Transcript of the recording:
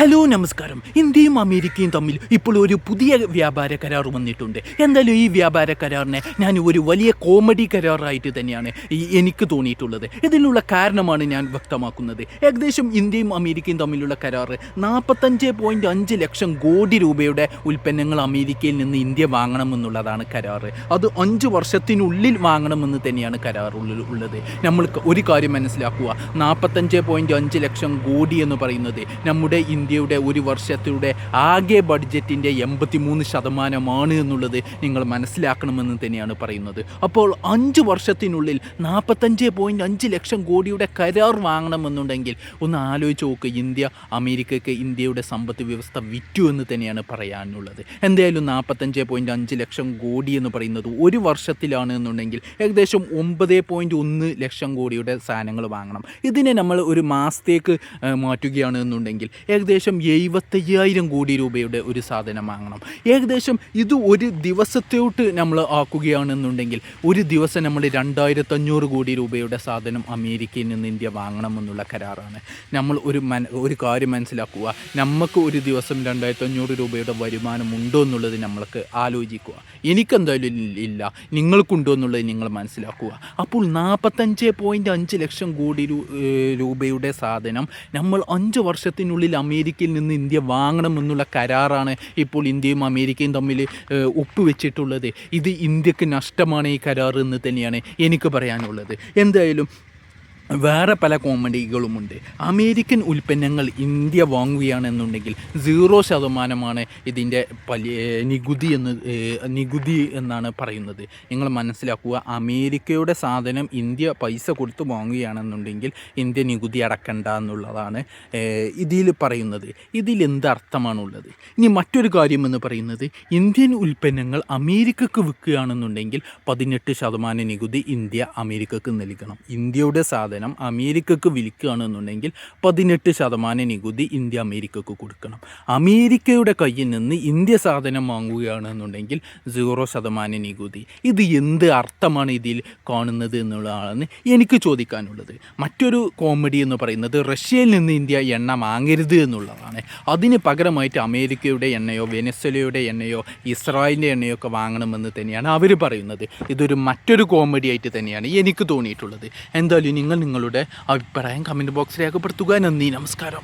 Hello നമസ്കാരം. ഇന്ത്യയും അമേരിക്കയും തമ്മിൽ ഇപ്പോൾ ഒരു പുതിയ വ്യാപാര കരാർ വന്നിട്ടുണ്ട്. എന്തായാലും ഈ വ്യാപാര കരാറിനെ ഞാൻ ഒരു വലിയ കോമഡി കരാറായിട്ട് തന്നെയാണ് എനിക്ക് തോന്നിയിട്ടുള്ളത്. ഇതിനുള്ള കാരണമാണ് ഞാൻ വ്യക്തമാക്കുന്നത്. ഏകദേശം ഇന്ത്യയും അമേരിക്കയും തമ്മിലുള്ള കരാർ നാൽപ്പത്തഞ്ച് പോയിന്റ് അഞ്ച് ലക്ഷം കോടി രൂപയുടെ ഉൽപ്പന്നങ്ങൾ അമേരിക്കയിൽ നിന്ന് ഇന്ത്യ വാങ്ങണമെന്നുള്ളതാണ് കരാർ അത് അഞ്ച് വർഷത്തിനുള്ളിൽ വാങ്ങണമെന്ന് തന്നെയാണ് കരാർ ഉള്ളത്. നമ്മൾ ഒരു കാര്യം മനസ്സിലാക്കുക. നാൽപ്പത്തഞ്ച് പോയിന്റ് അഞ്ച് ലക്ഷം കോടി എന്ന് പറയുന്നത് നമ്മുടെ ഇന്ത്യയുടെ ഒരു വർഷത്തിലൂടെ ആകെ ബഡ്ജറ്റിന്റെ എൺപത്തി മൂന്ന് ശതമാനമാണ് എന്നുള്ളത് നിങ്ങൾ മനസ്സിലാക്കണമെന്ന് തന്നെയാണ് പറയുന്നത്. അപ്പോൾ അഞ്ച് വർഷത്തിനുള്ളിൽ നാൽപ്പത്തഞ്ച് പോയിന്റ് അഞ്ച് ലക്ഷം കോടിയുടെ കരാർ വാങ്ങണമെന്നുണ്ടെങ്കിൽ ഒന്ന് ആലോചിച്ച് നോക്ക് ഇന്ത്യ അമേരിക്കയ്ക്ക് ഇന്ത്യയുടെ സമ്പത്ത് വ്യവസ്ഥ വിറ്റു എന്ന് തന്നെയാണ് പറയാനുള്ളത്. എന്തായാലും നാൽപ്പത്തഞ്ച് പോയിന്റ് അഞ്ച് ലക്ഷം കോടി എന്ന് പറയുന്നത് ഒരു വർഷത്തിലാണ് എന്നുണ്ടെങ്കിൽ ഏകദേശം ഒമ്പത് പോയിന്റ് ഒന്ന് ലക്ഷം കോടിയുടെ സാധനങ്ങൾ വാങ്ങണം. ഇതിനെ നമ്മൾ ഒരു മാസത്തേക്ക് മാറ്റുകയാണ് എന്നുണ്ടെങ്കിൽ ഏകദേശം എഴുപത്തയ്യായിരം കോടി രൂപയുടെ ഒരു സാധനം വാങ്ങണം. ഏകദേശം ഇത് ഒരു ദിവസത്തോട്ട് നമ്മൾ ആക്കുകയാണെന്നുണ്ടെങ്കിൽ ഒരു ദിവസം നമ്മൾ രണ്ടായിരത്തഞ്ഞൂറ് കോടി രൂപയുടെ സാധനം അമേരിക്കയിൽ നിന്ന് ഇന്ത്യ വാങ്ങണമെന്നുള്ള കരാറാണ്. നമ്മൾ ഒരു മന ഒരു കാര്യം മനസ്സിലാക്കുക. നമുക്ക് ഒരു ദിവസം രണ്ടായിരത്തഞ്ഞൂറ് രൂപയുടെ വരുമാനം ഉണ്ടോ എന്നുള്ളത് നമ്മൾക്ക് ആലോചിക്കുക. എനിക്കെന്തായാലും ഇല്ല. നിങ്ങൾക്കുണ്ടോ എന്നുള്ളത് നിങ്ങൾ മനസ്സിലാക്കുക. അപ്പോൾ നാൽപ്പത്തഞ്ച് പോയിന്റ് അഞ്ച് ലക്ഷം കോടി രൂപയുടെ സാധനം നമ്മൾ അഞ്ച് വർഷത്തിനുള്ളിൽ അമേരിക്കയിൽ നിന്ന് ഇന്ത്യ വാങ്ങണമെന്നുള്ള കരാറാണ് ഇപ്പോൾ ഇന്ത്യയും അമേരിക്കയും തമ്മിൽ ഒപ്പുവെച്ചിട്ടുള്ളത്. ഇത് ഇന്ത്യയ്ക്ക് നഷ്ടമാണ് ഈ കരാർ എന്ന് തന്നെയാണ് എനിക്ക് പറയാനുള്ളത്. എന്തായാലും വേറെ പല കോമഡികളുമുണ്ട്. അമേരിക്കൻ ഉൽപ്പന്നങ്ങൾ ഇന്ത്യ വാങ്ങുകയാണെന്നുണ്ടെങ്കിൽ സീറോ ശതമാനമാണ് ഇതിന്റെ പലി നികുതി എന്ന് നികുതി എന്നാണ് പറയുന്നത്. നിങ്ങൾ മനസ്സിലാക്കുക അമേരിക്കയുടെ സാധനം ഇന്ത്യ പൈസ കൊടുത്ത് വാങ്ങുകയാണെന്നുണ്ടെങ്കിൽ ഇന്ത്യ നികുതി അടക്കണ്ട എന്നുള്ളതാണ് ഇതിൽ പറയുന്നത്. ഇതിൽ എന്തർത്ഥമാണുള്ളത് ഇനി മറ്റൊരു കാര്യം എന്ന് പറയുന്നത് ഇന്ത്യൻ ഉൽപ്പന്നങ്ങൾ അമേരിക്കക്ക് വിൽക്കുകയാണെന്നുണ്ടെങ്കിൽ പതിനെട്ട് ശതമാനം നികുതി ഇന്ത്യ അമേരിക്കക്ക് നൽകണം. ഇന്ത്യയുടെ സാധനം അമേരിക്കക്ക് വിൽക്കുകയാണെന്നുണ്ടെങ്കിൽ പതിനെട്ട് ശതമാനം നികുതി ഇന്ത്യ അമേരിക്കക്ക് കൊടുക്കണം. അമേരിക്കയുടെ കയ്യിൽ നിന്ന് ഇന്ത്യ സാധനം വാങ്ങുകയാണ് എന്നുണ്ടെങ്കിൽ സീറോ ശതമാനം നികുതി. ഇത് എന്ത് അർത്ഥമാണ് ഇതിൽ കാണുന്നത് എന്നുള്ളതാണ് എനിക്ക് ചോദിക്കാനുള്ളത്. മറ്റൊരു കോമഡി എന്ന് പറയുന്നത് റഷ്യയിൽ നിന്ന് ഇന്ത്യ എണ്ണ വാങ്ങരുത് എന്നുള്ളതാണ്. അതിന് പകരമായിട്ട് അമേരിക്കയുടെ എണ്ണയോ വെനസ്വലയുടെ എണ്ണയോ ഇസ്രായേലിന്റെ എണ്ണയോ ഒക്കെ വാങ്ങണമെന്ന് തന്നെയാണ് അവർ പറയുന്നത്. ഇതൊരു മറ്റൊരു കോമഡി ആയിട്ട് തന്നെയാണ് എനിക്ക് തോന്നിയിട്ടുള്ളത്. എന്തായാലും നിങ്ങൾ നിങ്ങളുടെ അഭിപ്രായം കമന്റ് ബോക്സിൽ രേഖപ്പെടുത്തുക നന്ദി നമസ്കാരം.